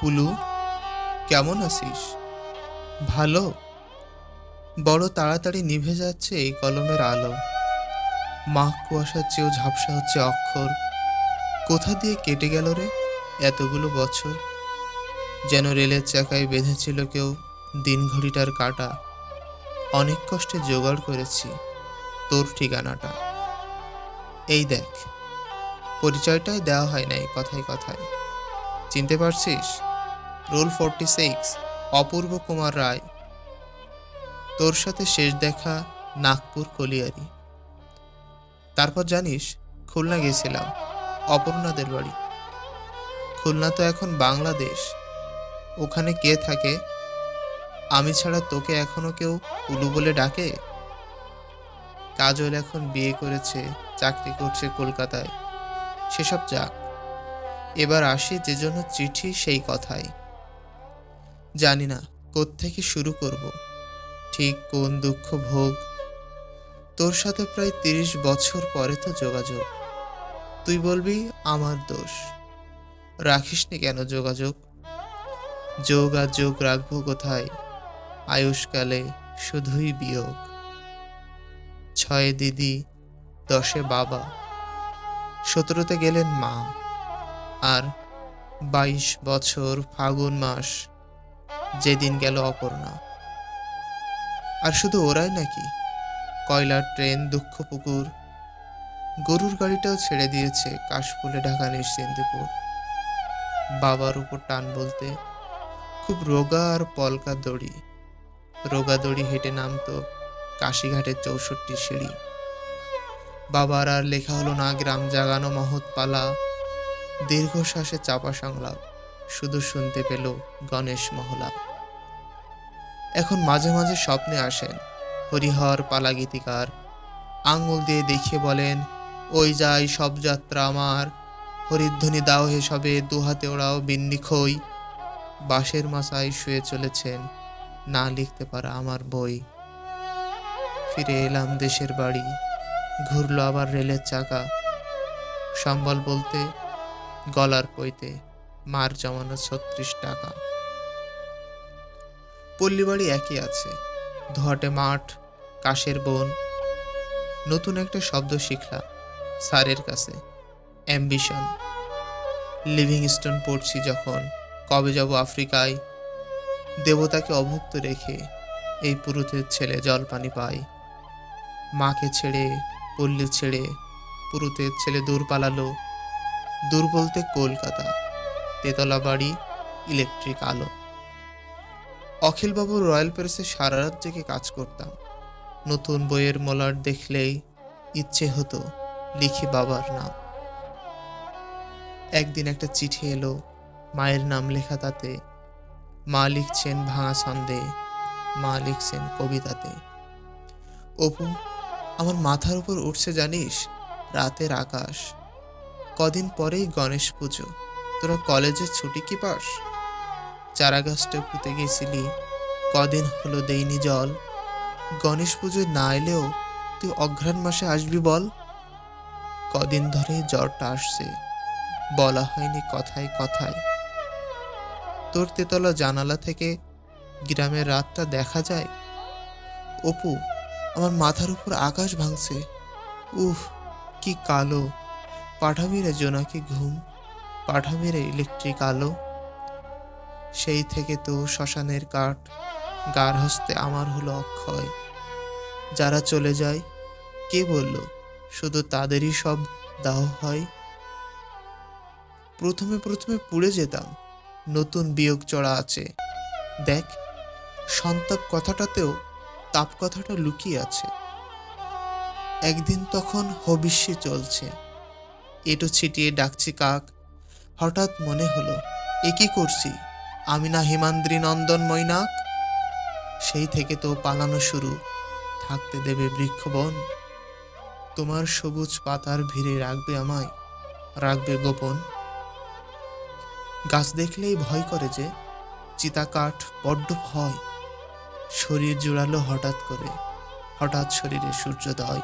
পুলু, কেমন আছিস? ভালো। বড় তাড়াতাড়ি নিভে যাচ্ছে এই কলমের আলো। মাখ কুয়াশার চেয়েও ঝাপসা হচ্ছে অক্ষর। কোথা দিয়ে কেটে গেল রে এতগুলো বছর? যেন রেলের চাকায় বেঁধেছিল কেউ দিন ঘড়িটার কাটা। অনেক কষ্টে জোগাড় করেছি তোর ঠিকানাটা। এই দেখ, পরিচয়টাই দেওয়া হয় নাই কথায় কথায়। চিনতে পারছিস? Roll forty six, Apurba Kumar Roy. তোর সাথে শেষ দেখা নাগপুর কলিয়ারি। তারপর জানিস, খুলনা গেছিলাম, অপর্ণাদের বাড়ি। খুলনা তো এখন বাংলাদেশ। ওখানে কে থাকে? আমি ছাড়া তোকে এখনও কেউ উলু বলে ডাকে? কাজল এখন বিয়ে করেছে, চাকরি করছে কলকাতায়। সেসব যাক। এবার আসি যে জন্য চিঠি সেই কথাই জানি না কোত্থেকে শুরু করব। ঠিক কোন দুঃখ ভোগ? তোর সাথে প্রায় তিরিশ বছর পরে তো যোগাযোগ। তুই বলবি, আমার দোষ। রাখিসনি কেন যোগাযোগ? যোগ আর যোগ রাখব কোথায়? আয়ুষকালে শুধুই বিয়োগ। ছয়ে দিদি, দশে বাবা। সতেরোতে গেলেন মা। আর বাইশ বছর ফাগুন মাস যেদিন গেল অপর্ণা। আর শুধু ওরাই নাকি? কয়লার ট্রেন, দুঃখ পুকুর। গরুর গাড়িটাও ছেড়ে দিয়েছে কাশফুলে ঢাকা নিশ্চিন্দিপুর বাবার উপর টান বলতে খুব রোগা আর পলকা দড়ি। রোগা দড়ি হেঁটে নামতো কাশিঘাটের চৌষট্টি সিঁড়ি। বাবার আর লেখা হলো না গ্রাম জাগানো মহৎ পালা। দীর্ঘশ্বাসে চাপা সংলাপ, শুধু শুনতে পেল গণেশ মহলা। এখন মাঝে মাঝে স্বপ্নে আসেন। হরিহর পালা গীতিকার আঙুল দিয়ে দেখিয়ে বলেন, ওই যাই সব যাত্রা আমার। হরিধ্বনি দাও হে সবে, দুহাতে ওড়াও বিন্নি খই। বাঁশের মাসায় শুয়ে চলেছেন, না লিখতে পারা আমার বই। ফিরে এলাম দেশের বাড়ি, ঘুরলো আবার রেলের চাকা। সম্বল বলতে, গলার পইতে মার জমানো ছত্রিশ টাকা। পল্লীবাড়ি একই আছে। ধোয়াটে মাঠ, কাশের বন। নতুন একটা শব্দ শিখলাম স্যারের কাছে। অ্যাম্বিশন। লিভিং স্টোন পড়ছি যখন কবে যাব আফ্রিকায়। দেবতাকে অভুক্ত রেখে এই পুরুতের ছেলে জল পানি পায় মাকে ছেড়ে পল্লী ছেড়ে পুরুতের ছেলে দূর পালালো। দূর বলতে কলকাতা, তেতলা বাড়ি, ইলেকট্রিক আলো। অখিলবাবুর রয়্যাল প্রেসে সারা রাত জেগে কাজ করতাম। নতুন বইয়ের মলার দেখলেই ইচ্ছে হতো লিখি বাবার নাম। একদিন একটা চিঠি এলো, মায়ের নাম লেখা তাতে। মা লিখছেন ভাঙা ছন্দে, মা লিখছেন কবিতাতে। অপু, আমার মাথার উপর উঠছে জানিস, রাতের আকাশ। কদিন পরেই গণেশ পুজো। তোরা কলেজে ছুটি কি পাস? চারা গাছটা পুঁতে গেছিলি। কদিন হলো দেইনি জল। গণেশ পুজোয় না এলেও তুই অঘ্রাণ মাসে আসবি বল। কদিন ধরে জ্বরটা আসছে। বলা হয়নি কথায় কথায়। তোর তেতলা জানালা থেকে গ্রামের রাতটা দেখা যায়। অপু, আমার মাথার উপর আকাশ ভাঙছে। উফ, কি কালো। পাঠামিরে জোনাকি ঘুম। পাঠামিরে ইলেকট্রিক আলো। সেই থেকে তো শ্মশানের কাঠ গার হস্তে আমার হলো অক্ষয়। যারা চলে যায়, কে বলল, শুধু তাদেরই সব দাহ হয়? প্রথমে প্রথমে পুড়ে যেতাম, নতুন বিয়োগ চড়া আছে। দেখ, সন্তাপ কথাটাতেও তাপ কথাটা লুকিয়ে আছে। একদিন তখন হবিষ্যি চলছে। এটো ছিটিয়ে ডাকছি কাক। হঠাৎ মনে হলো, এ কি করছি? আমি না হিমাদ্রি নন্দন মৈনাক। সেই থেকে তো পালানো শুরু। থাকতে দেবে বৃক্ষবন। তোমার সবুজ পাতার ভিড়ে রাখবে আমায়, রাখবে গোপন। গাছ দেখলেই ভয় করে যে চিতা কাঠ বড্ড ভয়। শরীর জোড়ালো হঠাৎ করে, হঠাৎ শরীরে সূর্যোদয়।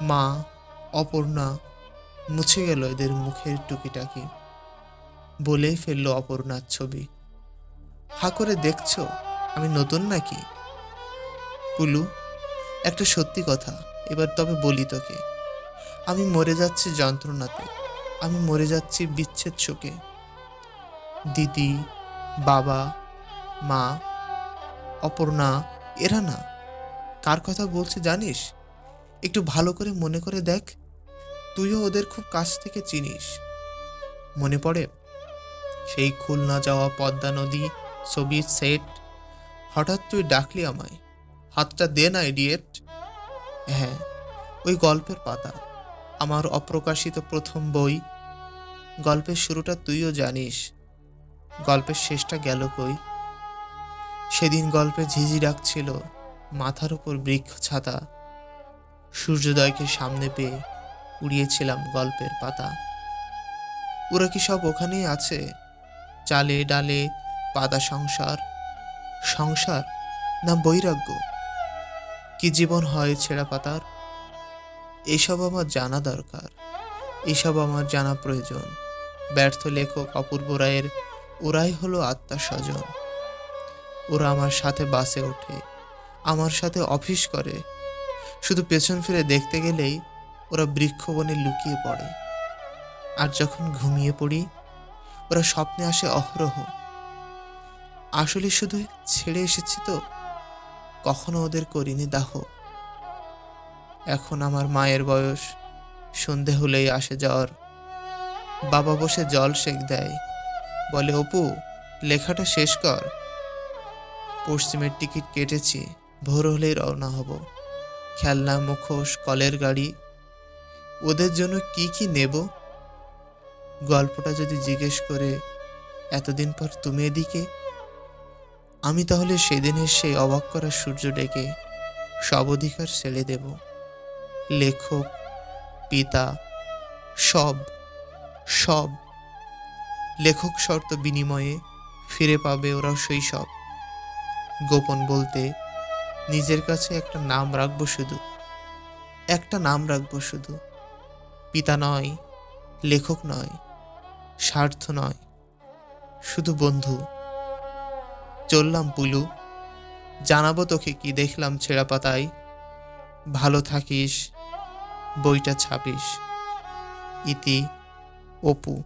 মা, অপর্ণা, মুছে গেল এদের মুখের টুকিটাকি। বলেই ফেলল অপর্ণার ছবি। হা করে দেখছ? আমি নতুন নাকি? পুলু একটা সত্যি কথা, এবার তবে বলি তোকে। আমি মরে যাচ্ছি যন্ত্রণাতে, আমি মরে যাচ্ছি বিচ্ছেদ শোকে। দিদি, বাবা, মা, অপর্ণা, এরা না? কার কথা বলছি জানিস? একটু ভালো করে মনে করে দেখ। তুইও ওদের খুব কাছ থেকে চিনিস। মনে পড়ে? সেই খুলনা যাওয়া পদ্মা নদী, ছবির সেট হঠাৎ তুই ডাকলি আমায়। হাতটা দে না ইডিয়েট হ্যাঁ ওই গল্পের পাতা। আমার অপ্রকাশিত প্রথম বই। গল্পের শুরুটা তুইও জানিস। গল্পের শেষটা গেল কই? সেদিন গল্পে ঝিঝি ডাকছিল, মাথার উপর বৃক্ষ ছাতা। সূর্যোদয়কে সামনে পেয়ে উড়িয়েছিলাম গল্পের পাতা। ওরা কি সব ওখানেই আছে? চালে ডালে পাতা সংসার। সংসার না বৈরাগ্য? কি জীবন হয় ছেঁড়া পাতার? এসব আমার জানা দরকার। এসব আমার জানা প্রয়োজন। ব্যর্থ লেখক অপূর্ব রায়ের, ওরাই হলো আত্মার স্বজন। ওরা আমার সাথে বাসে ওঠে, আমার সাথে অফিস করে। শুধু পেছন ফিরে দেখতে গেলেই ওরা বৃক্ষবনে লুকিয়ে পড়ে। আর যখন ঘুমিয়ে পড়ি ওরা স্বপ্নে আসে অহরহ। আসলে শুধু ছেড়ে এসেছি তো, কখনো ওদের করিনি দাহ। এখন আমার মায়ের বয়স, সন্ধে হলেই আসে জ্বর। বাবা বসে জল সেক দেয়, বলে, অপু, লেখাটা শেষ কর। পশ্চিমের টিকিট কেটেছি, ভোর হলেই রওনা হব। খেলনা, মুখোশ, কলের গাড়ি, ওদের জন্য কি কি নেব? গল্পটা যদি জিজ্ঞেস করে, এতদিন পর তুমি এদিকে? আমি তাহলে সেদিনের সেই অবাক করা সূর্য ডেকে সব অধিকার ছেড়ে দেব। লেখক, পিতা, সব সব। লেখক শর্ত বিনিময়ে ফিরে পাবে ওরা শৈশব। গোপন বলতে নিজের কাছে একটা নাম রাখব শুধু। একটা নাম রাখব শুধু। পিতা নয় লেখক নয় স্বার্থ নয়, শুধু বন্ধু। চললাম পুলু, জানাব তোকে কি দেখলাম ছেঁড়া পাতায়। ভালো থাকিস, বইটা ছাপিস। ইতি, অপু।